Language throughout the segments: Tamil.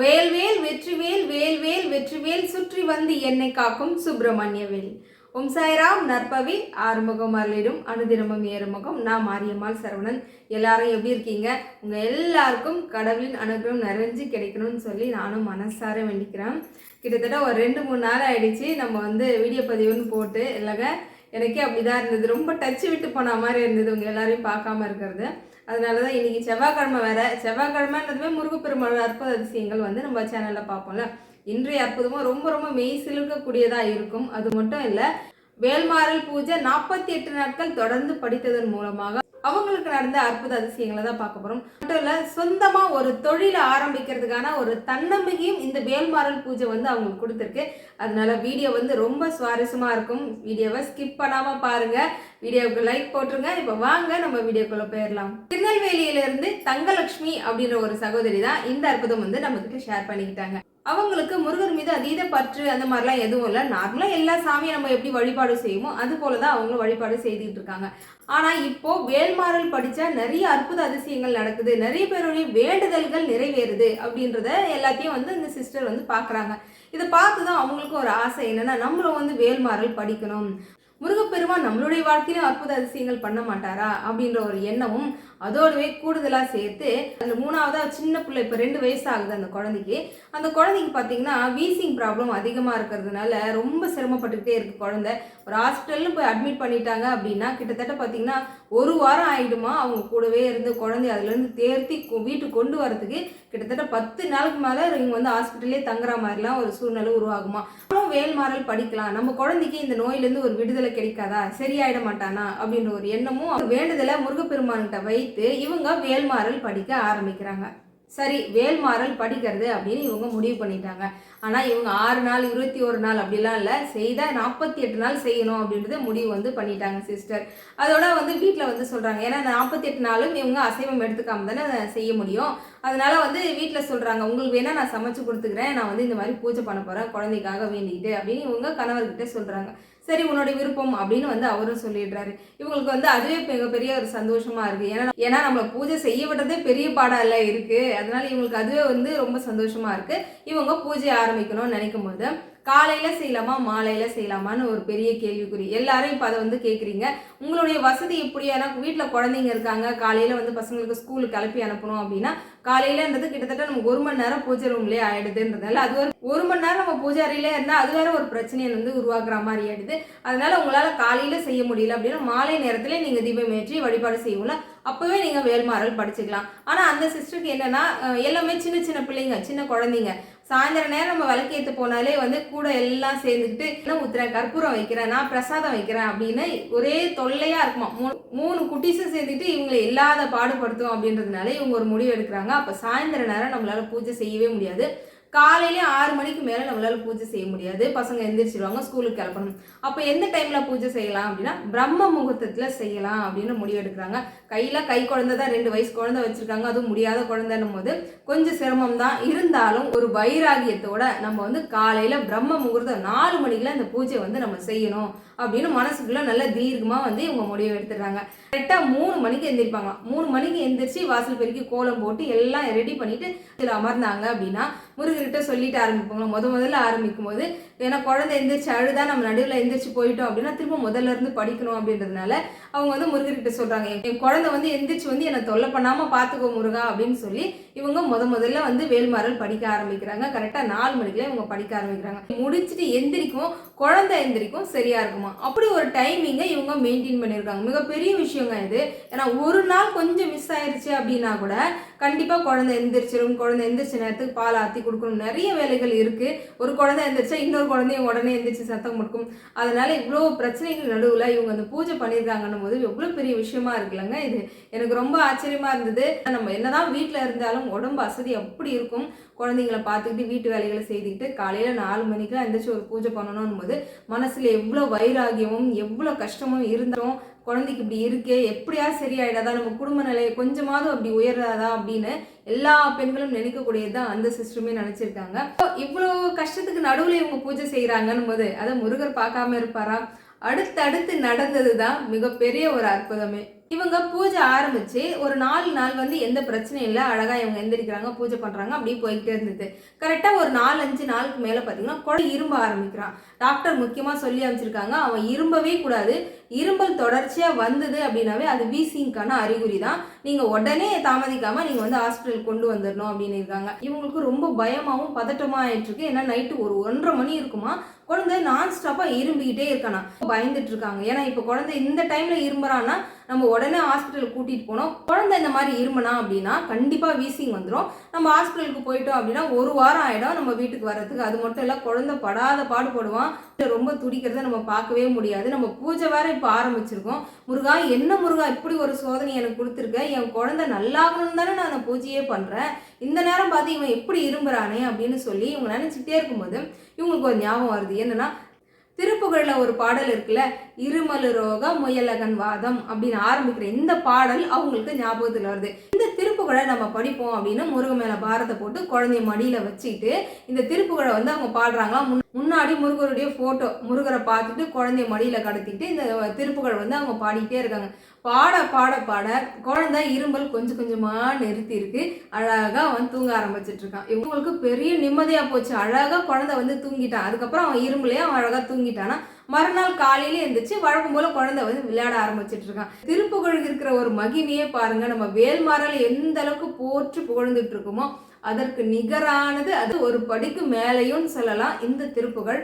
வேல்வேல் வெற்றிவேல் வேல்வேல் வெற்றிவேல் சுற்றி வந்து என்னை காக்கும் சுப்பிரமணியவேல். ஓம் சாய்ராம் நற்பவி ஆறுமுகம் அருளிடும் அனுதினமும் ஏறுமுகம். நான் மாரியம்மாள் சரவணன். எல்லாரும் எப்படி இருக்கீங்க? உங்கள் எல்லாருக்கும் கடவுளின் அனுகிரகம் நிறைஞ்சு கிடைக்கணும்னு சொல்லி நானும் மனசார வேண்டிக்கிறேன். கிட்டத்தட்ட ஒரு ரெண்டு மூணு நாள் ஆயிடுச்சு. நம்ம வந்து வீடியோ பதிவுன்னு போட்டு இல்லைங்க எனக்கே அப்படிதான் இருந்தது. ரொம்ப டச்சு விட்டு போன மாதிரி இருந்தது. உங்கள் எல்லாரையும் பார்க்காம இருக்கிறது. அதனால தான் இன்னைக்கு செவ்வாய்க்கிழமை வேற. செவ்வாய்க்கிழமைன்றதுமே முருகப்பெருமாள் அற்புத அதிசயங்கள் வந்து நம்ம சேனலில் பார்ப்போம்ல. இன்றைய அற்புதமும் ரொம்ப ரொம்ப மெய் சிலுக்கக்கூடியதாக இருக்கும். அது மட்டும் இல்லை வேல்மாறல் பூஜை நாற்பத்தி எட்டு நாட்கள் தொடர்ந்து படித்ததன் மூலமாக அவங்களுக்கு நடந்த அற்புத அதிசயங்களை தான் பார்க்க போகிறோம் மட்டும் இல்லை சொந்தமாக ஒரு தொழிலை ஆரம்பிக்கிறதுக்கான ஒரு தன்னம்பிக்கையும் இந்த வேல்மாறல் பூஜை வந்து அவங்களுக்கு கொடுத்துருக்கு. அதனால வீடியோ வந்து ரொம்ப சுவாரஸ்யமாக இருக்கும். வீடியோவை ஸ்கிப் பண்ணாமல் பாருங்கள் வீடியோவுக்கு லைக் போட்டுருங்க. இப்போ வாங்க நம்ம வீடியோக்குள்ளே போயிடலாம். திருநெல்வேலியிலிருந்து தங்கலட்சுமி அப்படின்ற ஒரு சகோதரி தான் இந்த அற்புதம் வந்து நம்மக்கிட்ட ஷேர் பண்ணிக்கிட்டாங்க. அவங்களுக்கு முருகர் மீது அதீத பற்று அந்த மாதிரிலாம் எதுவும் இல்லை. நார்மலாக எல்லா சாமியும் நம்ம எப்படி வழிபாடு செய்வோமோ அது போல தான் அவங்களும் வழிபாடு செய்துட்டு இருக்காங்க. ஆனால் இப்போ வேல்மாறல் படித்தா நிறைய அற்புத அதிசயங்கள் நடக்குது. நிறைய பேருடைய வேண்டுதல்கள் நிறைவேறுது அப்படின்றத எல்லாத்தையும் வந்து இந்த சிஸ்டர் வந்து பார்க்குறாங்க இதை பார்த்து தான் அவங்களுக்கும் ஒரு ஆசை என்னன்னா நம்மளும் வந்து வேல்மாறல் படிக்கணும். முருகப்பெருமான் நம்மளுடைய வாழ்க்கையிலும் அற்புத அதிசயங்கள் பண்ண மாட்டாரா அப்படின்ற ஒரு எண்ணமும் அதோடவே கூடுதலாக சேர்த்து அந்த மூணாவதாக சின்ன பிள்ளை இப்போ ரெண்டு வயசு ஆகுது அந்த குழந்தைக்கு. அந்த குழந்தைக்கு பார்த்தீங்கன்னா வீசிங் ப்ராப்ளம் அதிகமாக இருக்கிறதுனால ரொம்ப சிரமப்பட்டுக்கிட்டே இருக்குது குழந்தை. ஒரு ஹாஸ்பிட்டல்னு போய் அட்மிட் பண்ணிட்டாங்க அப்படின்னா கிட்டத்தட்ட பார்த்தீங்கன்னா ஒரு வாரம் ஆகிடுமா அவங்க கூடவே இருந்து குழந்தை அதுலேருந்து தேர்த்தி வீட்டுக்கு கொண்டு வரதுக்கு கிட்டத்தட்ட பத்து நாளுக்கு மேலே இவங்க வந்து ஹாஸ்பிட்டல்லே தங்குற மாதிரிலாம் ஒரு சூழ்நிலை உருவாகுமா. அப்புறம் வேல்மாறல் படிக்கலாம். நம்ம குழந்தைக்கு இந்த நோயிலேருந்து ஒரு விடுதலை கிடைக்காதா? சரியாயிட மாட்டானா? அப்படின்ற ஒரு எண்ணமும் அவங்க வேண்டுதலை முருகப்பெருமான்கிட்ட வைத்து இவங்க வேல்மாறல் படிக்க ஆரம்பிக்கிறாங்க. சரி வேல்மாறல் படிக்கிறது அப்படின்னு இவங்க முடிவு பண்ணிட்டாங்க. ஆனால் இவங்க ஆறு நாள் இருபத்தி ஒரு நாள் அப்படிலாம் இல்லை. செய்தால் நாற்பத்தி எட்டு நாள் செய்யணும் அப்படின்றத முடிவு வந்து பண்ணிட்டாங்க சிஸ்டர் அதோட வந்து வீட்டில் வந்து சொல்கிறாங்க ஏன்னா நாற்பத்தி எட்டு நாளும் இவங்க அசைவம் எடுத்துக்காம தானே செய்ய முடியும். அதனால் வந்து வீட்டில் சொல்கிறாங்க உங்களுக்கு வேணால் நான் சமைச்சு கொடுத்துக்கிறேன். நான் வந்து இந்த மாதிரி பூஜை பண்ண போகிறேன் குழந்தைக்காக வேண்டிக்கிட்டு அப்படின்னு இவங்க கணவர்கிட்ட சொல்கிறாங்க சரி உன்னோட விருப்பம் அப்படின்னு வந்து அவரும் சொல்லிடுறாரு. இவங்களுக்கு வந்து அதுவே மிகப்பெரிய ஒரு சந்தோஷமாக இருக்குது ஏன்னா ஏன்னா நம்மளை பூஜை செய்ய விடுறதே பெரிய பாடம் இல்ல இருக்குது அதனால இவங்களுக்கு அதுவே வந்து ரொம்ப சந்தோஷமாக இருக்குது இவங்க பூஜை ஆரம்பிக்கணும்னு நினைக்கும் போது காலையில் செய்யலாமா மாலையில் செய்யலாமான்னு ஒரு பெரிய கேள்விக்குறி. எல்லாரும் இப்போ அதை வந்து கேட்குறீங்க உங்களுடைய வசதி எப்படி? வீட்டில் குழந்தைங்க இருக்காங்க காலையில் வந்து பசங்களுக்கு ஸ்கூலுக்கு கிளப்பி அனுப்பணும் அப்படின்னா காலையிலன்றது கிட்டத்தட்ட நமக்கு ஒரு மணி நேரம் பூஜை ரூம்லேயே ஆயிடுதுன்றதால அது ஒரு ஒரு மணி நேரம் நம்ம பூஜை அறையிலே இருந்தால் அது வேற ஒரு பிரச்சனையை வந்து உருவாக்குற மாதிரி ஆயிடுது. அதனால உங்களால் காலையில் செய்ய முடியல அப்படின்னா மாலை நேரத்திலே நீங்கள் தீபம் ஏற்றி வழிபாடு செய்வோம்ல அப்போவே நீங்கள் வேல்மாறல் படிச்சுக்கலாம். ஆனால் அந்த சிஸ்டருக்கு என்னன்னா எல்லாமே சின்ன சின்ன பிள்ளைங்க சின்ன குழந்தைங்க. சாயந்தர நேரம் நம்ம விளக்கேத்து போனாலே வந்து கூட எல்லாம் சேர்ந்துக்கிட்டு என்ன ஊத்துறேன் கற்பூரம் வைக்கிறேன் நான் பிரசாதம் வைக்கிறேன் அப்படின்னு ஒரே தொல்லையா இருக்குமா? மூணு மூணு குட்டிஸும் சேர்ந்துட்டு இவங்களை இல்லாத பாடுபடுத்தும் அப்படின்றதுனால இவங்க ஒரு முடிவு எடுக்கிறாங்க. அப்ப சாயந்தர நேரம் நம்மளால பூஜை செய்யவே முடியாது. காலையிலே ஆறு மணிக்கு மேலே நம்மளால பூஜை செய்ய முடியாது. பசங்க எந்திரிச்சிருவாங்க ஸ்கூலுக்கு கிளப்பணும் அப்போ எந்த டைமில் பூஜை செய்யலாம் அப்படின்னா பிரம்ம முகூர்த்தத்தில் செய்யலாம் அப்படின்னு முடிவு எடுக்கிறாங்க. கை குழந்தை தான் ரெண்டு வயசு குழந்தை வச்சுருக்காங்க. அதுவும் முடியாத குழந்தைன்னும் போது கொஞ்சம் சிரமம் தான். இருந்தாலும் ஒரு வைராகியத்தோட நம்ம வந்து காலையில் பிரம்ம முகூர்த்தம் நாலு மணிக்கெலாம் இந்த பூஜை வந்து நம்ம செய்யணும் அப்படின்னு மனசுக்குள்ளே நல்ல தீர்க்கமாக வந்து இவங்க முடிவு எடுத்துடுறாங்க. கரெக்டாக மூணு மணிக்கு எந்திரிப்பாங்க மூணு மணிக்கு எந்திரிச்சு வாசல் பெருக்கி கோலம் போட்டு எல்லாம் ரெடி பண்ணிட்டு இதில் அமர்ந்தாங்க அப்படின்னா முருகர்கிட்ட சொல்லிட்டு ஆரம்பிப்பாங்க. முத முதல்ல ஆரம்பிக்கும் போது ஏன்னா குழந்தை எந்திரிச்சு அழுதா நம்ம நடுவில் எந்திரிச்சு போயிட்டோம் அப்படின்னா திரும்ப முதல்ல இருந்து படிக்கணும் அப்படின்றதுனால அவங்க வந்து முருகர்கிட்ட சொல்றாங்க. என் என் குழந்தை வந்து எந்திரிச்சு வந்து என்னை தொல்லை பண்ணாமல் பார்த்துக்கோ முருகா அப்படின்னு சொல்லி இவங்க முத முதல்ல வந்து வேல்மாறல் படிக்க ஆரம்பிக்கிறாங்க. கரெக்டாக நாலு மணிக்குல இவங்க படிக்க ஆரம்பிக்கிறாங்க. முடிச்சுட்டு எந்திரிக்கும் குழந்தை எந்திரிக்கும் சரியா இருக்குமா? அப்படி ஒரு டைமிங்கை இவங்க மெயின்டைன் பண்ணியிருக்காங்க. மிகப்பெரிய விஷயங்க இது. ஏன்னா ஒரு நாள் கொஞ்சம் மிஸ் ஆயிருச்சு அப்படின்னா கூட கண்டிப்பாக குழந்தை எந்திரிச்சிடும் குழந்தை எந்திரிச்ச நேரத்துக்கு பால் ஆற்றி கொடுக்கணும். நிறைய வேலைகள் இருக்குது ஒரு குழந்தை எந்திரிச்சா இன்னொரு குழந்தையும் உடனே எந்திரிச்சு சத்தம் கொடுக்கும். அதனால இவ்வளோ பிரச்சனைகள் நடுவில் இவங்க அந்த பூஜை பண்ணியிருக்காங்கன்னும் போது எவ்வளோ பெரிய விஷயமா இருக்குல்லங்க இது. எனக்கு ரொம்ப ஆச்சரியமாக இருந்தது. நம்ம என்னதான் வீட்டில் இருந்தாலும் உடம்பு அசதி அப்படி இருக்கும். குழந்தைங்கள பார்த்துக்கிட்டு வீட்டு வேலைகளை செய்துக்கிட்டு காலையில் நாலு மணிக்கு எந்திரிச்சு ஒரு பூஜை பண்ணணும் போது மனசில் எவ்வளோ வைராகியமும் எவ்வளோ கஷ்டமும் இருந்தாலும் குழந்தைக்கு இப்படி இருக்கே எப்படியா சரியாயிடாதா நம்ம குடும்ப நிலையை கொஞ்சமாவது அப்படி உயர்றாதா அப்படின்னு எல்லா பெண்களும் நினைக்கக்கூடியது தான் அந்த சிஸ்டருமே நினைச்சிருக்காங்க. இவ்வளோ கஷ்டத்துக்கு நடுவில் இவங்க பூஜை செய்கிறாங்கன்னும் போது அதை முருகர் பார்க்காம இருப்பாரா? அடுத்தடுத்து நடந்தது தான் மிகப்பெரிய ஒரு அற்புதமே. இவங்க பூஜை ஆரம்பிச்சு ஒரு நாலு நாள் வந்து எந்த பிரச்சனையும் இல்லை. அழகா இவங்க எந்திரிக்கிறாங்க பூஜை பண்றாங்க அப்படியே போய்கிட்டே இருந்தது. கரெக்டா ஒரு நாலு அஞ்சு நாளுக்கு மேல பாத்தீங்கன்னா குழந்தை இரும்ப ஆரம்பிக்கிறான். டாக்டர் முக்கியமா சொல்லி அமைச்சிருக்காங்க அவன் இரும்பவே கூடாது. இரும்பல் தொடர்ச்சியாக வந்தது அப்படின்னாவே அது வீசிங்க்கான அறிகுறி தான் நீங்கள் உடனே தாமதிக்காமல் நீங்கள் வந்து ஹாஸ்பிட்டல் கொண்டு வந்துடணும் அப்படின்னு இருக்காங்க. இவங்களுக்கு ரொம்ப பயமாகவும் பதட்டமாக ஆயிட்டுருக்கு ஏன்னா நைட்டு ஒரு ஒன்றரை மணி இருக்குமா? குழந்தை நான் ஸ்டாப்பாக இரும்பிக்கிட்டே இருக்கானா? பயந்துட்டு இருக்காங்க ஏன்னா இப்போ குழந்தை இந்த டைமில் இரும்புறான்னா நம்ம உடனே ஹாஸ்பிட்டல் கூட்டிகிட்டு போனோம். குழந்தை இந்த மாதிரி இரும்புனா அப்படின்னா கண்டிப்பாக வீசிங் வந்துடும் நம்ம ஹாஸ்பிட்டலுக்கு போயிட்டோம் அப்படின்னா ஒரு வாரம் ஆகிடும் நம்ம வீட்டுக்கு வர்றதுக்கு. அது மட்டும் இல்லை குழந்தை படாத பாடுபடுவான் ரொம்ப துடிக்கிறத நம்ம பார்க்கவே முடியாது. நம்ம பூஜை வேற இப்போ ஆரம்பிச்சிருக்கோம். முருகா என்ன முருகா இப்படி ஒரு சோதனை எனக்கு கொடுத்துருக்க? என் குழந்தை நல்லாகணும்னு தானே நான் அந்த பூஜையே பண்ணுறேன் இந்த நேரம் பார்த்து இவன் எப்படி இரும்புறானே அப்படின்னு சொல்லி இவங்க நினச்சிக்கிட்டே இருக்கும்போது இவங்களுக்கு ஒரு ஞாபகம் வருது. என்னன்னா திருப்புகழில் ஒரு பாடல் இருக்குல்ல இருமலு ரோக முயலகன் வாதம் அப்படின்னு ஆரம்பிக்கிற இந்த பாடல் அவங்களுக்கு ஞாபகத்தில் வருது. இந்த திருப்புகழை நம்ம படிப்போம் அப்படின்னு முருகன் மேலே பாரத்தை போட்டு குழந்தைய மடியில் வச்சுக்கிட்டு இந்த திருப்புகழை வந்து அவங்க பாடுறாங்களாம் முன்- முன்னாடி முருகருடைய ஃபோட்டோ முருகரை பார்த்துட்டு குழந்தைய மடியில் கடத்திட்டு இந்த திருப்புகழ் வந்து அவங்க பாடிக்கிட்டே இருக்காங்க. பாட பாட பாட குழந்தை இரும்பல் கொஞ்சம் கொஞ்சமாக நிறுத்தி இருக்கு. அழகாக அவன் தூங்க ஆரம்பிச்சிட்டு இருக்கான் இவங்களுக்கு பெரிய நிம்மதியாக போச்சு. அழகாக குழந்தை வந்து தூங்கிட்டான். அதுக்கப்புறம் அவன் இரும்பலையே அவன் அழகாக தூங்கிட்டானா? மறுநாள் காலையில எழுந்திரிச்சு வழக்கம் போல குழந்தை வந்து விளையாட ஆரம்பிச்சிட்டு இருக்கான் திருப்புகழுக்கு இருக்கிற ஒரு மகிமையே பாருங்க. நம்ம வேல்மாறல் எந்த அளவுக்கு போற்று புகழ்ந்துட்டு இருக்குமோ அதற்கு நிகரானது அது ஒரு படிக்கு மேலேயும் சொல்லலாம். இந்த திருப்புகழ்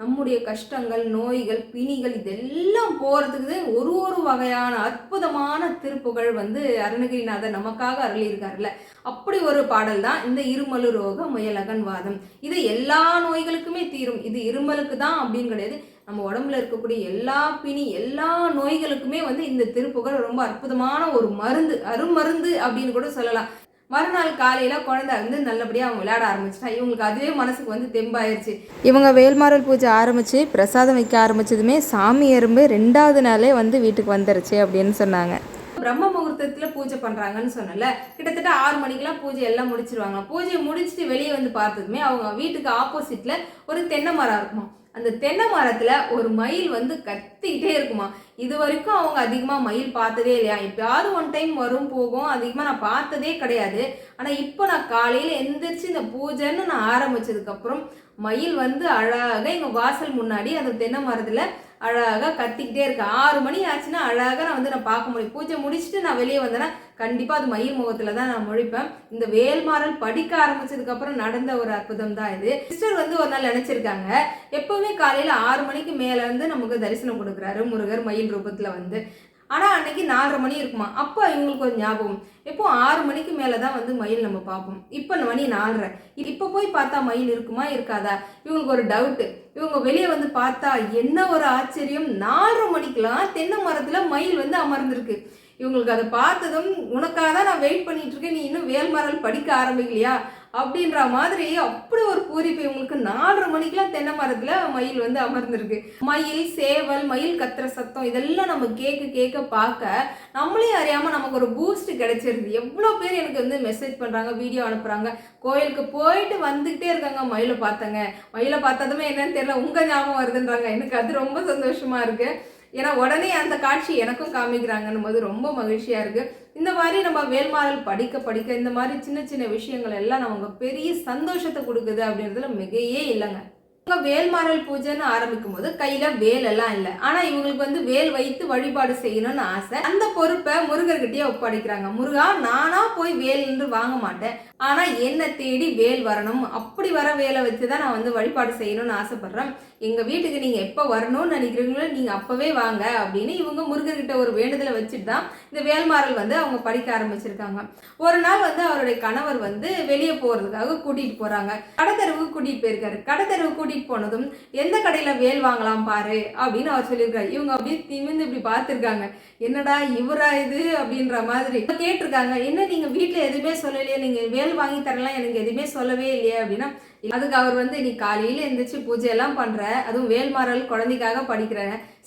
நம்முடைய கஷ்டங்கள் நோய்கள் பிணிகள் இதெல்லாம் போகிறதுக்கு ஒரு ஒரு வகையான அற்புதமான திருப்புகழ் வந்து அருணகிரிநாதர் நமக்காக அருளியிருக்காருல்ல. அப்படி ஒரு பாடல் தான் இந்த இருமலு ரோக முயலகன் வாதம். இது எல்லா நோய்களுக்குமே தீரும். இது இருமலுக்கு தான் அப்படின்னு கிடையாது. நம்ம உடம்புல இருக்கக்கூடிய எல்லா பிணி எல்லா நோய்களுக்குமே வந்து இந்த திருப்புகள் ரொம்ப அற்புதமான ஒரு மருந்து அருமருந்து அப்படின்னு கூட சொல்லலாம். மறுநாள் காலையில குழந்தை வந்து நல்லபடியா அவங்க விளையாட ஆரம்பிச்சிட்டா இவங்களுக்கு அதுவே மனசுக்கு வந்து தெம்பாயிருச்சு. இவங்க வேல்மாரல் பூஜை ஆரம்பித்து பிரசாதம் வைக்க ஆரம்பிச்சதுமே சாமி எறும்பு ரெண்டாவது நாளே வந்து வீட்டுக்கு வந்துருச்சு அப்படின்னு சொன்னாங்க. பிரம்ம முகூர்த்தத்தில் பூஜை பண்ணுறாங்கன்னு சொன்னல கிட்டத்தட்ட ஆறு மணிக்கெல்லாம் பூஜை எல்லாம் முடிச்சிருவாங்க. பூஜையை முடிச்சுட்டு வெளியே வந்து பார்த்ததுமே அவங்க வீட்டுக்கு ஆப்போசிட்டில் ஒரு தென்னை மரம் இருக்குமா? அந்த தென்னை மரத்தில் ஒரு மயில் வந்து கத்திக்கிட்டே இருக்குமா? இது வரைக்கும் அவங்க அதிகமாக மயில் பார்த்ததே இல்லையா? எப்பயாவது ஒன் டைம் வரும் போகும். அதிகமாக நான் பார்த்ததே கிடையாது. ஆனால் இப்போ நான் காலையில் எந்திரிச்சு இந்த பூஜைன்னு நான் ஆரம்பிச்சதுக்கப்புறம் மயில் வந்து அழகாக எங்கள் வாசல் முன்னாடி அந்த தென்னை மரத்தில் அழகாக கத்திக்கிட்டே இருக்கு. ஆறு மணி ஆச்சுன்னா அழகாக நான் வந்து நான் பார்க்க முடியும். பூஜை முடிச்சுட்டு நான் வெளியே வந்தேன்னா கண்டிப்பாக அது மயில் முகத்தில் தான் நான் முழிப்பேன். இந்த வேல்மாறல் படிக்க ஆரம்பிச்சதுக்கப்புறம் நடந்த ஒரு அற்புதம் தான் இது. சிஸ்டர் வந்து ஒரு நாள் நினச்சிருக்காங்க. எப்போவுமே காலையில் ஆறு மணிக்கு மேலே இருந்து நமக்கு தரிசனம் கொடுக்குறாரு முருகர் மயில் ரூபத்தில் வந்து. ஆனால் அன்னைக்கு நாலரை மணி இருக்குமா? அப்போ இவங்களுக்கு ஒரு ஞாபகம். எப்போ? ஆறு மணிக்கு மேலே தான் வந்து மயில் நம்ம பார்ப்போம். இப்போ மணி நாலரை. இப்போ போய் பார்த்தா மயில் இருக்குமா இருக்காதா? இவங்களுக்கு ஒரு டவுட்டு இவங்க வெளியே வந்து பார்த்தா என்ன ஒரு ஆச்சரியம். நாலரை மணிக்கெல்லாம் தென்னை மரத்தில் மயில் வந்து அமர்ந்திருக்கு. இவங்களுக்கு அதை பார்த்ததும் உனக்காக தான் நான் வெயிட் பண்ணிட்டு இருக்கேன். நீ இன்னும் வேல்மரல் படிக்க ஆரம்பிக்கலையா? அப்படின்ற மாதிரி அப்படி ஒரு பூரிப்பு இவங்களுக்கு நாலரை மணிக்கெல்லாம் தென்னை மரத்தில் மயில் வந்து அமர்ந்திருக்கு. மயில் சேவல் மயில் கத்துற சத்தம் இதெல்லாம் நம்ம கேட்க கேட்க பார்க்க நம்மளே அறியாமல் நமக்கு ஒரு பூஸ்ட் கிடைச்சிருது. எவ்வளோ பேர் எனக்கு வந்து மெசேஜ் பண்ணுறாங்க வீடியோ அனுப்புகிறாங்க கோயிலுக்கு போயிட்டு வந்துகிட்டே இருக்காங்க மயிலை பார்த்தங்க. மயிலை பார்த்ததுமே என்னன்னு தெரியல உங்கள் ஞாபகம் வருதுன்றாங்க. எனக்கு அது ரொம்ப சந்தோஷமாக இருக்குது ஏன்னா உடனே அந்த காட்சி எனக்கும் காமிக்கிறாங்கன்னும் போது ரொம்ப மகிழ்ச்சியாக இருக்குது இந்த மாதிரி நம்ம வேல்மாறல் படிக்க படிக்க இந்த மாதிரி சின்ன சின்ன விஷயங்கள் எல்லாம் நமக்கு பெரிய சந்தோஷத்தை கொடுக்குது அப்படின்றதுல மிகையே இல்லைங்க. இவங்க வேல்மாறல் பூஜைன்னு ஆரம்பிக்கும் போது கையில வேல் எல்லாம் இல்லை. ஆனா இவங்களுக்கு வந்து வேல் வைத்து வழிபாடு செய்யணும்னு ஆசை. அந்த பொறுப்பை முருகர்கிட்டயே ஒப்படைக்கிறாங்க. முருகா நானா போய் வேல் என்று வாங்க மாட்டேன். ஆனா என்ன தேடி வேல் வரணும். அப்படி வர வேலை வச்சுதான் நான் வந்து வழிபாடு செய்யணும்னு ஆசைப்படுறேன். எங்கள் வீட்டுக்கு நீங்கள் எப்போ வரணும்னு நினைக்கிறீங்களோ நீங்கள் அப்போவே வாங்க அப்படின்னு இவங்க முருகர்கிட்ட ஒரு வேண்டுதலை வச்சுட்டு தான் இந்த வேல்மாறல் வந்து அவங்க படிக்க ஆரம்பிச்சிருக்காங்க. ஒரு நாள் வந்து அவருடைய கணவர் வந்து வெளியே போகிறதுக்காக கூட்டிகிட்டு போகிறாங்க கடத்தருவுக்கு கூட்டிகிட்டு போயிருக்காரு. கடைத்தெருவு கூட்டிகிட்டு போனதும் எந்த கடையில் வேல் வாங்கலாம் பாரு? அப்படின்னு அவர் சொல்லியிருக்காரு. இவங்க அப்படியே திமிந்து இப்படி பார்த்துருக்காங்க. என்னடா இவரா இது? அப்படின்ற மாதிரி கேட்டிருக்காங்க. என்ன நீங்கள் வீட்டில் எதுவுமே சொல்லலையே. நீங்கள் வேல் வாங்கி தரலாம். எனக்கு எதுவுமே சொல்லவே இல்லையே. அப்படின்னா அதுக்கு அவர் வந்து நீ காலையில எந்திரிச்சு பூஜை எல்லாம் பண்ற. அதுவும் வேல்மாறல் குழந்தைக்காக படிக்கிற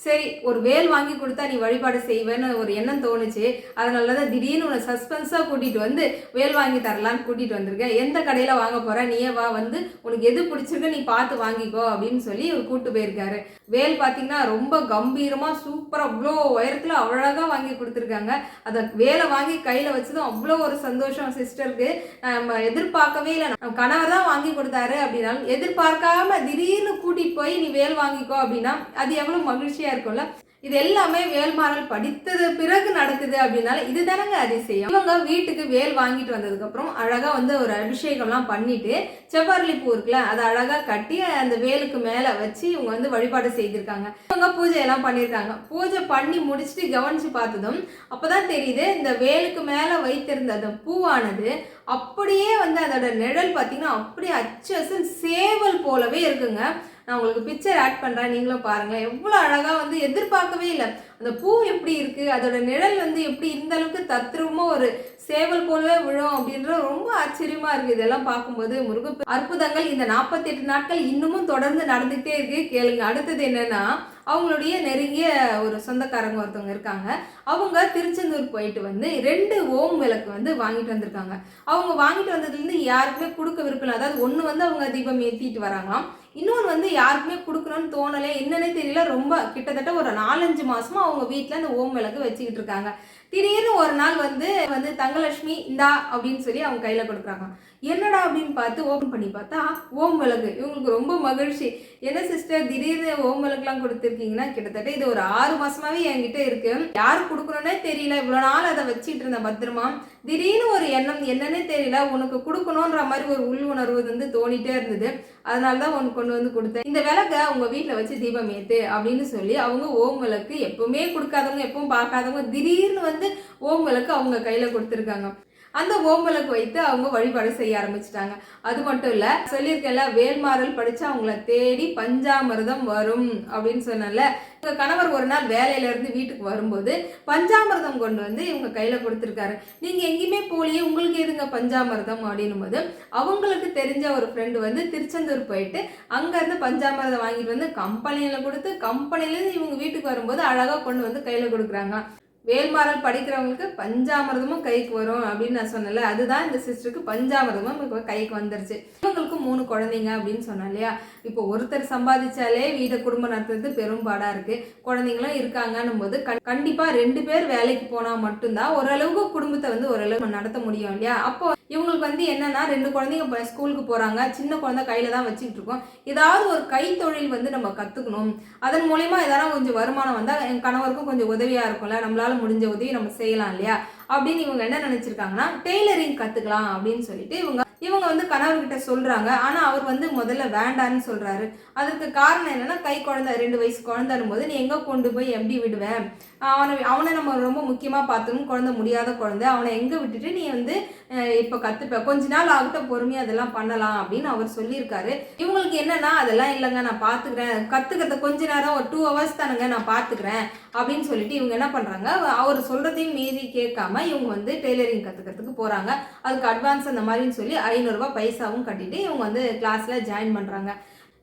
சரி ஒரு வேல் வாங்கி கொடுத்தா நீ வழிபாடு செய்வேன்னு ஒரு எண்ணம் தோணுச்சு. அதனால தான் திடீர்னு உன்னை சஸ்பென்ஸாக கூட்டிகிட்டு வந்து வேல் வாங்கி தரலான்னு கூட்டிகிட்டு வந்திருக்கேன் எந்த கடையில் வாங்க போகிற நீயே வா வந்து உனக்கு எது பிடிச்சிருக்க நீ பார்த்து வாங்கிக்கோ அப்படின்னு சொல்லி இவர் கூட்டு போயிருக்காரு. வேல் பார்த்தீங்கன்னா ரொம்ப கம்பீரமாக சூப்பராக அவ்வளோ உயரத்தில் அழகா வாங்கி கொடுத்துருக்காங்க. அதை வேலை வாங்கி கையில் வச்சதும் அவ்வளோ ஒரு சந்தோஷம் சிஸ்டருக்கு. நம்ம எதிர்பார்க்கவே இல்லை. நம்ம கணவர் தான் வாங்கி கொடுத்தாரு அப்படின்னாலும் எதிர்பார்க்காம திடீர்னு கூட்டிகிட்டு போய் நீ வேல் வாங்கிக்கோ அப்படின்னா அது எவ்வளோ மகிழ்ச்சியாக மகிழ்ச்சியா இருக்கும்ல? இது எல்லாமே வேல்மாறல் படித்தது பிறகு நடக்குது அப்படின்னால இது தானங்க அதிசயம். இவங்க வீட்டுக்கு வேல் வாங்கிட்டு வந்ததுக்கு அப்புறம் அழகா வந்து ஒரு அபிஷேகம்லாம் பண்ணிட்டு செவ்வரளி பூ இருக்குல்ல அதை அழகா கட்டி அந்த வேலுக்கு மேல வச்சு இவங்க வந்து வழிபாடு செய்திருக்காங்க. இவங்க பூஜை எல்லாம் பண்ணியிருக்காங்க. பூஜை பண்ணி முடிச்சுட்டு கவனிச்சு பார்த்ததும் அப்பதான் தெரியுது இந்த வேலுக்கு மேல வைத்திருந்த அந்த பூவானது அப்படியே வந்து அதோட நிழல் பார்த்தீங்கன்னா அப்படியே அச்சு அசல் சேவல் போலவே இருக்குங்க. நான் உங்களுக்கு பிக்சர் ஆட் பண்ணுறேன் நீங்களும் பாருங்களேன் எவ்வளோ அழகாக வந்து எதிர்பார்க்கவே இல்லை. அந்த பூ எப்படி இருக்குது அதோட நிழல் வந்து எப்படி இந்த அளவுக்கு தத்ரூபமாக ஒரு சேவல் போலவே விழும் அப்படின்ற ரொம்ப ஆச்சரியமாக இருக்குது இதெல்லாம் பார்க்கும்போது முருக அற்புதங்கள் இந்த நாற்பத்தெட்டு நாட்கள் இன்னமும் தொடர்ந்து நடந்துகிட்டே இருக்குது கேளுங்க. அடுத்தது என்னன்னா அவங்களுடைய நெருங்கிய ஒரு சொந்தக்காரங்க ஒருத்தவங்க இருக்காங்க. அவங்க திருச்செந்தூர் போயிட்டு வந்து ரெண்டு ஓம் விளக்கு வந்து வாங்கிட்டு வந்திருக்காங்க. அவங்க வாங்கிட்டு வந்ததுலேருந்து யாருக்குமே கொடுக்க விருப்பம் அதாவது ஒன்று வந்து அவங்க தீபம் ஏற்றிட்டு வராங்களாம். இன்னொன்று வந்து யாருக்குமே கொடுக்கணும்னு தோணலை. என்னன்னே தெரியல. ரொம்ப கிட்டத்தட்ட ஒரு நாலஞ்சு மாதமாக அவங்க வீட்டில் அந்த ஓம் விளக்கு வச்சுக்கிட்டு இருக்காங்க. திடீர்னு ஒரு நாள் வந்து வந்து தங்கலட்சுமி இந்தா அப்படின்னு சொல்லி அவங்க கையில் கொடுக்குறாங்க. என்னடா அப்படின்னு பார்த்து ஓப்பன் பண்ணி பார்த்தா ஓம் விளக்கு. இவங்களுக்கு ரொம்ப மகிழ்ச்சி. என்ன சிஸ்டர் திடீர்னு ஓம் விளக்குலாம் கொடுத்துருக்கீங்கன்னா கிட்டத்தட்ட இது ஒரு ஆறு மாசமாவே என்கிட்ட இருக்கு. யாரு கொடுக்கணும்னே தெரியல. இவ்வளோ நாள் அதை வச்சுட்டு இருந்தேன் பத்திரமா? திடீர்னு ஒரு எண்ணம் என்னன்னே தெரியல உனக்கு கொடுக்கணுன்ற மாதிரி ஒரு உள் உணர்வு வந்து தோணிட்டே இருந்தது. அதனால தான் உனக்கு கொண்டு வந்து கொடுத்தேன். இந்த விளக்கை உங்க வீட்டில் வச்சு தீபம் ஏத்து அப்படின்னு சொல்லி அவங்க ஓம் விளக்கு எப்பவுமே கொடுக்காதவங்க எப்பவும் பார்க்காதவங்க திடீர்னு வந்து ஓம் விளக்கு அவங்க கையில கொடுத்துருக்காங்க. அந்த ஓம்பலுக்கு வைத்து அவங்க வழிபாடு செய்ய ஆரம்பிச்சிட்டாங்க. அது மட்டும் இல்ல சொல்லியிருக்கல வேல்மாறல் படித்தா அவங்கள தேடி பஞ்சாமிர்தம் வரும் அப்படின்னு சொன்னல இவங்க கணவர் ஒரு நாள் வேலையில இருந்து வீட்டுக்கு வரும்போது பஞ்சாமிர்தம் கொண்டு வந்து இவங்க கையில கொடுத்துருக்காரு. நீங்க எங்கேயுமே போலியே உங்களுக்கு எதுங்க பஞ்சாமிர்தம் அப்படின்னும் போது அவங்களுக்கு தெரிஞ்ச ஒரு ஃப்ரெண்டு வந்து திருச்செந்தூர் போயிட்டு அங்க இருந்து வாங்கிட்டு வந்து கம்பெனியில கொடுத்து கம்பெனில இருந்து இவங்க வீட்டுக்கு வரும்போது அழகா கொண்டு வந்து கையில கொடுக்குறாங்க வேல்மாறல் படிக்கிறவங்களுக்கு பஞ்சாமிரதமும் கைக்கு வரும் அப்படின்னு நான் சொன்னேன்ல. அதுதான் இந்த சிஸ்டருக்கு பஞ்சாமிர்தமும் இப்போ கைக்கு வந்துருச்சு. இவங்களுக்கு மூணு குழந்தைங்க அப்படின்னு சொன்னேன் இல்லையா? இப்போ ஒருத்தர் சம்பாதிச்சாலே வீட்டை குடும்பம் நடத்துறது பெரும்பாடா இருக்கு. குழந்தைங்களும் இருக்காங்கன்னும் போது கண்டிப்பாக கண்டிப்பா ரெண்டு பேர் வேலைக்கு போனா மட்டும்தான் ஓரளவுக்கு குடும்பத்தை வந்து ஓரளவு நடத்த முடியும் இல்லையா? அப்போ இவங்களுக்கு வந்து என்னன்னா ரெண்டு குழந்தைங்க ஸ்கூலுக்கு போறாங்க. சின்ன குழந்தை கையில தான் வச்சுக்கிட்டு இருக்கோம். ஏதாவது ஒரு கைத்தொழில் வந்து நம்ம கத்துக்கணும். அதன் மூலயமா ஏதாவது கொஞ்சம் வருமானம் வந்தா என் கணவருக்கும் கொஞ்சம் உதவியா இருக்கும்ல. நம்மளால முடிஞ்ச உதவி நம்ம செய்யலாம் இல்லையா? அப்படின்னு இவங்க என்ன நினைச்சிருக்காங்கன்னா டெய்லரிங் கத்துக்கலாம் அப்படின்னு சொல்லிட்டு இவங்க இவங்க வந்து கணவர்கிட்ட சொல்றாங்க. ஆனா அவர் வந்து முதல்ல வேண்டான்னு சொல்றாரு. அதுக்கு காரணம் என்னன்னா கை குழந்தை ரெண்டு வயசு குழந்தைன்னும் போது நீ எங்க கொண்டு போய் எப்படி விடுவேன் அவனை அவனை நம்ம ரொம்ப முக்கியமாக பார்த்துக்கணும். குழந்தை முடியாத குழந்தை. அவனை எங்கே விட்டுட்டு நீ வந்து இப்போ கற்றுப்ப கொஞ்ச நாள் ஆகட்டும் பொறுமையாக அதெல்லாம் பண்ணலாம் அப்படின்னு அவர் சொல்லியிருக்காரு. இவங்களுக்கு என்னன்னா அதெல்லாம் இல்லைங்க நான் பார்த்துக்கிறேன். கற்றுக்கிறத கொஞ்ச நேரம் ஒரு டூ ஹவர்ஸ் தானுங்க நான் பார்த்துக்கிறேன். அப்படின்னு சொல்லிட்டு இவங்க என்ன பண்ணுறாங்க அவர் சொல்கிறதையும் மீறி கேட்காம இவங்க வந்து டெய்லரிங் கற்றுக்கிறதுக்கு போகிறாங்க அதுக்கு அட்வான்ஸ் அந்த மாதிரின்னு சொல்லி ஐநூறுரூவா பைசாவும் கட்டிட்டு இவங்க வந்து கிளாஸில் ஜாயின் பண்ணுறாங்க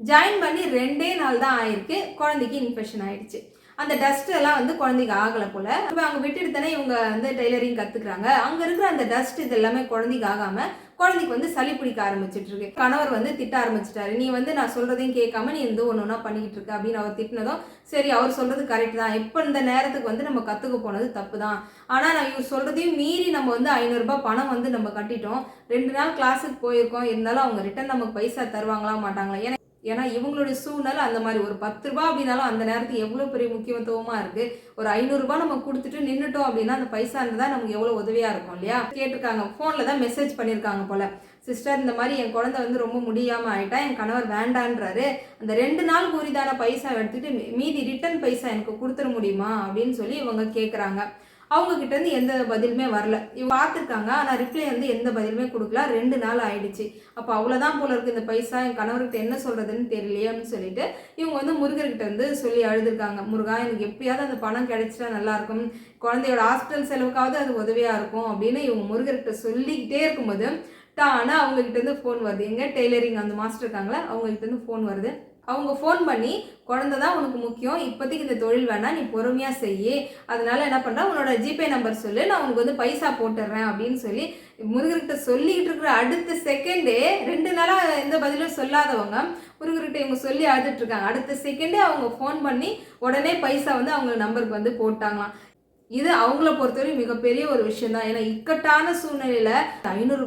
ஜாயின் பண்ணி ரெண்டே நாள் தான் ஆயிருக்கு. குழந்தைக்கு இன்ஃபெக்ஷன் ஆயிடுச்சு. அந்த டஸ்ட் எல்லாம் வந்து குழந்தைக்கு ஆகலை போல. இப்போ அவங்க விட்டுட்டு தானே இவங்க வந்து டெய்லரிங் கத்துக்கிறாங்க. அங்க இருக்கிற அந்த டஸ்ட் இது எல்லாமே குழந்தைக்கு ஆகாம குழந்தைக்கு வந்து சளி பிடிக்க ஆரம்பிச்சிட்டு இருக்கு. கணவர் வந்து திட்ட ஆரம்பிச்சிட்டாரு. நீ வந்து நான் சொல்றதையும் கேட்காம நீ எந்த ஒன்று ஒன்றா பண்ணிக்கிட்டு இருக்க அப்படின்னு அவர் திட்டினதும் சரி அவர் சொல்றது கரெக்ட் தான். இப்போ இந்த நேரத்துக்கு வந்து நம்ம கத்துக்க போனது தப்பு தான். ஆனா நான் இவர் சொல்றதையும் மீறி நம்ம வந்து ஐநூறுரூபா பணம் வந்து நம்ம கட்டிட்டோம். ரெண்டு நாள் கிளாஸுக்கு போயிருக்கோம். இருந்தாலும் அவங்க ரிட்டர்ன் நமக்கு பைசா தருவாங்களா மாட்டாங்களா? ஏன்னா ஏன்னா இவங்களுடைய சூழ்நிலை அந்த மாதிரி. ஒரு பத்து ரூபா அப்படின்னாலும் அந்த நேரத்துக்கு எவ்வளோ பெரிய முக்கியத்துவமாக இருக்குது ஒரு ஐநூறுரூபா நம்ம கொடுத்துட்டு நின்றுட்டோம் அப்படின்னா அந்த பைசா இருந்தால் நமக்கு எவ்வளோ உதவியாக இருக்கும் இல்லையா? கேட்டிருக்காங்க. ஃபோனில் தான் மெசேஜ் பண்ணியிருக்காங்க போல். சிஸ்டர் இந்த மாதிரி என் குழந்தை வந்து ரொம்ப முடியாமல் ஆயிட்டா என் கணவர் வேண்டான்றாரு. அந்த ரெண்டு நாள் உரிதான பைசா எடுத்துட்டு மீதி ரிட்டர்ன் பைசா எனக்கு கொடுத்துட முடியுமா? அப்படின்னு சொல்லி இவங்க கேட்குறாங்க அவங்கக்கிட்டேருந்து இருந்து எந்த பதிலுமே வரல. இவங்க பார்த்துருக்காங்க ஆனால் ரிப்ளை வந்து எந்த பதிலுமே கொடுக்கல. ரெண்டு நாள் ஆயிடுச்சு. அப்போ அவ்வளோதான் போல இருக்கு இந்த பைசா என் கணவர்கிட்ட என்ன சொல்கிறதுன்னு தெரியலையேன்னு சொல்லிட்டு இவங்க வந்து முருகர்கிட்ட வந்து சொல்லி அழுதுருக்காங்க. முருகா எனக்கு எப்படியாவது அந்த பணம் கிடைச்சிட்டா நல்லாயிருக்கும் குழந்தையோட ஹாஸ்பிட்டல் செலவுக்காவது அது உதவியாக இருக்கும் அப்படின்னு இவங்க முருகர்கிட்ட சொல்லிக்கிட்டே இருக்கும்போது டானா அவங்க கிட்ட இருந்து ஃபோன் வருது. எங்கே? டெய்லரிங் அந்த மாஸ்டர் இருக்காங்களா அவங்க இருந்து ஃபோன் வருது. அவங்க ஃபோன் பண்ணி குழந்தை தான் உனக்கு முக்கியம் இப்போதைக்கு இந்த தொழில் வேணாம் நீ பொறுமையாக செய்யி. அதனால என்ன பண்ணுறா உன்னோட ஜிபே நம்பர் சொல்லு நான் உனக்கு வந்து பைசா போட்டுடுறேன் அப்படின்னு சொல்லி முருகர்கிட்ட சொல்லிக்கிட்டு இருக்கிற அடுத்த செகண்டே ரெண்டு நாளாக எந்த பதிலும் சொல்லாதவங்க முருகர்கிட்ட இவங்க சொல்லி அழுதுட்டுருக்காங்க அடுத்த செகண்டே அவங்க ஃபோன் பண்ணி உடனே பைசா வந்து அவங்க நம்பருக்கு வந்து போட்டாங்களாம். இது அவங்கள பொறுத்தவரையும் மிகப்பெரிய ஒரு விஷயம் தான் ஏன்னா இக்கட்டான சூழ்நிலையில ஐநூறு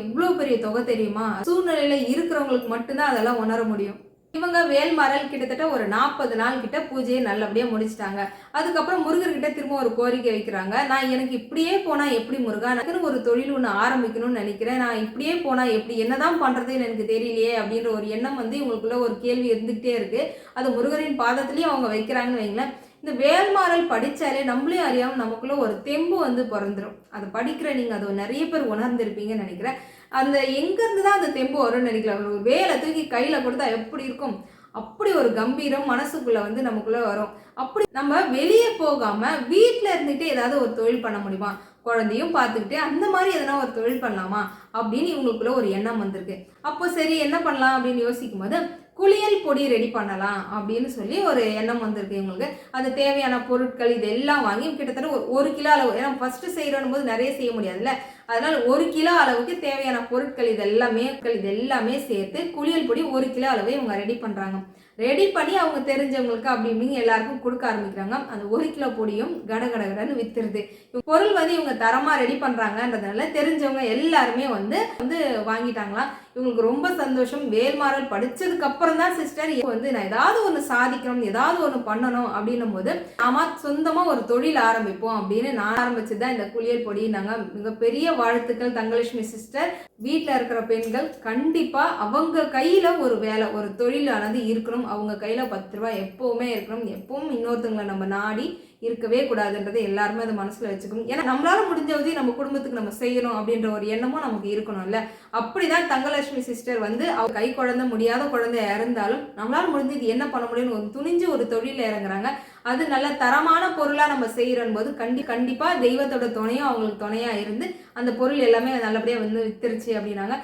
எவ்வளோ பெரிய தொகை தெரியுமா? சூழ்நிலையில இருக்கிறவங்களுக்கு மட்டும்தான் அதெல்லாம் உணர முடியும். இவங்க வேல்மாறல் கிட்டத்தட்ட ஒரு நாற்பது நாள் கிட்ட பூஜையை நல்லபடியாக முடிச்சிட்டாங்க. அதுக்கப்புறம் முருகர்கிட்ட திரும்ப ஒரு கோரிக்கை வைக்கிறாங்க. நான் எனக்கு இப்படியே போனால் எப்படி முருகா? எனக்குன்னு ஒரு தொழில் ஒன்று ஆரம்பிக்கணும்னு நினைக்கிறேன். நான் இப்படியே போனால் எப்படி? என்னதான் பண்ணுறதுன்னு எனக்கு தெரியலையே அப்படின்ற ஒரு எண்ணம் வந்து இவங்களுக்குள்ள ஒரு கேள்வி இருந்துகிட்டே இருக்கு. அது முருகரின் பாதத்துலேயும் அவங்க வைக்கிறாங்கன்னு வைங்களேன். இந்த வேல்மாறல் படித்தாலே நம்மளையும் அறியாமல் நமக்குள்ள ஒரு தெம்பு வந்து பிறந்துடும் அதை படிக்கிற நீங்கள் அதை நிறைய பேர் உணர்ந்திருப்பீங்கன்னு நினைக்கிறேன். அந்த எங்கேருந்து தான் அந்த தெம்பு வரும்னு நினைக்கல. ஒரு வேலை தூக்கி கையில் கொடுத்தா எப்படி இருக்கும்? அப்படி ஒரு கம்பீரம் மனசுக்குள்ளே வந்து நமக்குள்ளே வரும். அப்படி நம்ம வெளியே போகாமல் வீட்டில் இருந்துகிட்டே ஏதாவது ஒரு தொழில் பண்ண முடியுமா? குழந்தையும் பார்த்துக்கிட்டு அந்த மாதிரி எதனா ஒரு தொழில் பண்ணலாமா? அப்படின்னு இவங்களுக்குள்ள ஒரு எண்ணம் வந்திருக்கு. அப்போ சரி என்ன பண்ணலாம் அப்படின்னு யோசிக்கும் போது குளியல் பொடி ரெடி பண்ணலாம் அப்படின்னு சொல்லி ஒரு எண்ணம் வந்திருக்கு இவங்களுக்கு. அது தேவையான பொருட்கள் இதெல்லாம் வாங்கி கிட்டத்தட்ட ஒரு ஒரு கிலோ அளவு. ஏன்னா ஃபஸ்ட்டு செய்யறோம் போது நிறைய செய்ய முடியாதுல்ல. அதனால் ஒரு கிலோ அளவுக்கு தேவையான பொருட்கள் இது எல்லாமே இது எல்லாமே சேர்த்து குளியல் பொடி ஒரு கிலோ அளவு இவங்க ரெடி பண்ணுறாங்க ரெடி பண்ணி அவங்க தெரிஞ்சவங்களுக்கு அப்படி இப்படின்னு எல்லாருக்கும் கொடுக்க ஆரம்பிக்கிறாங்க. அந்த ஒரு கிலோ பொடியும் கட வித்துருது. பொருள் வந்து இவங்க தரமாக ரெடி பண்ணுறாங்கன்றதுனால தெரிஞ்சவங்க எல்லாருமே வந்து வந்து வாங்கிட்டாங்களாம். இவங்களுக்கு ரொம்ப சந்தோஷம். வேல்மாறல் படித்ததுக்கு அப்புறம் தான் சிஸ்டர் வந்து நான் ஏதாவது ஒன்று சாதிக்கணும் ஏதாவது ஒன்று பண்ணணும் அப்படின்னும் போது நாம சொந்தமாக ஒரு தொழில் ஆரம்பிப்போம் அப்படின்னு நான் ஆரம்பிச்சது தான் இந்த குளியல் பொடி. நாங்கள் மிகப்பெரிய வாழ்த்துக்கள் தங்கலட்சுமி சிஸ்டர் வீட்டில் இருக்கிற பெண்கள் கண்டிப்பாக அவங்க கையில் ஒரு வேலை ஒரு தொழிலானது இருக்கணும். அவங்க கையில் பத்து ரூபாய் எப்பவுமே இருக்கணும். எப்பவும் இன்னொருத்தங்களை நம்ம நாடி இருக்கவே கூடாதுன்றதை எல்லாருமே அதை மனசில் வச்சுக்கணும். ஏன்னா நம்மளால முடிஞ்ச உதவி நம்ம குடும்பத்துக்கு நம்ம செய்யணும் அப்படின்ற ஒரு எண்ணமும் நமக்கு இருக்கணும்ல. அப்படிதான் தங்கலட்சுமி சிஸ்டர் வந்து அவ கை குழந்தை முடியாத குழந்தை இறந்தாலும் நம்மளால முடிஞ்சது என்ன பண்ண முடியும்னு ஒரு துணிஞ்சு ஒரு தொழில இறங்குறாங்க. அது நல்ல தரமான பொருளாக நம்ம செய்கிறோம் போது கண்டி கண்டிப்பாக தெய்வத்தோட துணையும் அவங்களுக்கு துணையாக இருந்து அந்த பொருள் எல்லாமே நல்லபடியாக வந்து வித்துருச்சு அப்படின்னாங்க.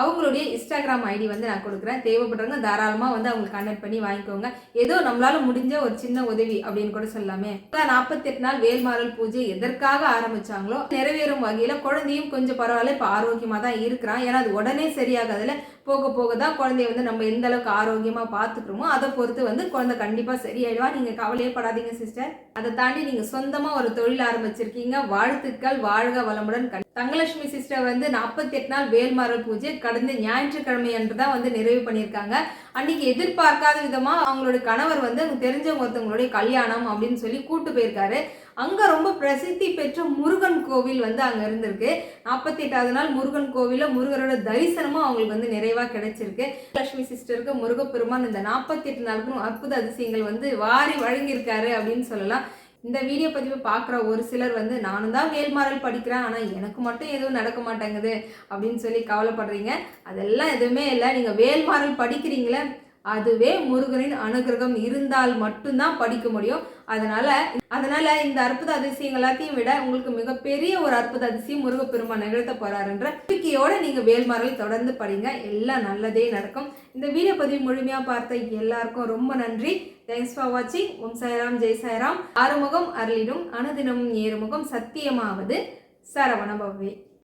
அவங்களுடைய இன்ஸ்டாகிராம் ஐடி வந்து நான் கொடுக்குறேன். தேவைப்படுறவங்க தாராளமாக வந்து அவங்களுக்கு கனெக்ட் பண்ணி வாங்கிக்கோங்க. ஏதோ நம்மளால முடிஞ்ச ஒரு சின்ன உதவி அப்படின்னு கூட சொல்லலாமே. நாற்பத்தெட்டு நாள் வேல்மாறல் பூஜை எதற்காக ஆரம்பிச்சாங்களோ நிறைவேறும் வகையில் குழந்தையும் கொஞ்சம் பரவாயில்ல. இப்போ ஆரோக்கியமாக தான் இருக்கிறான். ஏன்னா அது உடனே சரியாகாதுல. போக போக தான் குழந்தைய வந்து நம்ம எந்த அளவுக்கு ஆரோக்கியமாக பார்த்துக்கிறோமோ அதை பொறுத்து வந்து குழந்தை கண்டிப்பாக சரியாயிடுவா. நீங்கள் கவலையே படாதீங்க சிஸ்டர் அதை தாண்டி நீங்கள் சொந்தமாக ஒரு தொழில் ஆரம்பிச்சிருக்கீங்க. வாழ்த்துக்கள் வாழ்க வளமுடன். கண்- தங்கலட்சுமி சிஸ்டர் வந்து நாற்பத்தி எட்டு நாள் வேல்மாரல் பூஜை கடந்த ஞாயிற்றுக்கிழமை அன்று தான் வந்து நிறைவு பண்ணியிருக்காங்க. அன்னைக்கு எதிர்பார்க்காத விதமா அவங்களோட கணவர் வந்து அங்கே தெரிஞ்சவங்க ஒருத்தவங்களுடைய கல்யாணம் அப்படின்னு சொல்லி கூட்டு போயிருக்காரு. அங்கே ரொம்ப பிரசித்தி பெற்ற முருகன் கோவில் வந்து அங்கே இருந்திருக்கு. நாற்பத்தி எட்டாவது நாள் முருகன் கோவிலில் முருகரோட தரிசனமும் அவங்களுக்கு வந்து நிறைவாக கிடைச்சிருக்கு. லட்சுமி சிஸ்டருக்கு முருகப்பெருமான் இந்த நாற்பத்தி எட்டு நாளுக்கும் அற்புத அதிசயங்கள் வந்து வாரி வழங்கியிருக்காரு அப்படின்னு சொல்லலாம். இந்த வீடியோ பதிவு பார்க்குற ஒரு சிலர் வந்து நானும் தான் வேல்மாறல் படிக்கிறேன் ஆனால் எனக்கு மட்டும் எதுவும் நடக்க மாட்டேங்குது அப்படின்னு சொல்லி கவலைப்படுறீங்க. அதெல்லாம் எதுவுமே இல்லை. நீங்கள் வேல்மாறல் படிக்கிறீங்களே அதுவே முருகனின் அனுகிரகம் இருந்தால் மட்டும்தான் படிக்க முடியும். அதனால அதனால இந்த அற்புத அதிசயங்கள் எல்லாத்தையும் விட உங்களுக்கு மிகப்பெரிய ஒரு அற்புத அதிசயம் முருகப்பெருமான் நிகழ்த்த போறாருன்ற நம்பிக்கையோட நீங்க வேல்மாரல் தொடர்ந்து படிங்க. எல்லாம் நல்லதே நடக்கும். இந்த வீடியோ பதிவு முழுமையா பார்த்த எல்லாருக்கும் ரொம்ப நன்றி. தேங்க்ஸ் ஃபார் வாட்சிங் ஓம் சாய்ராம் ஜெய் சாய்ராம். ஆறுமுகம் அருளிடும். அனுதினமும் ஏறுமுகம் சத்தியமாவது சரவணபவே.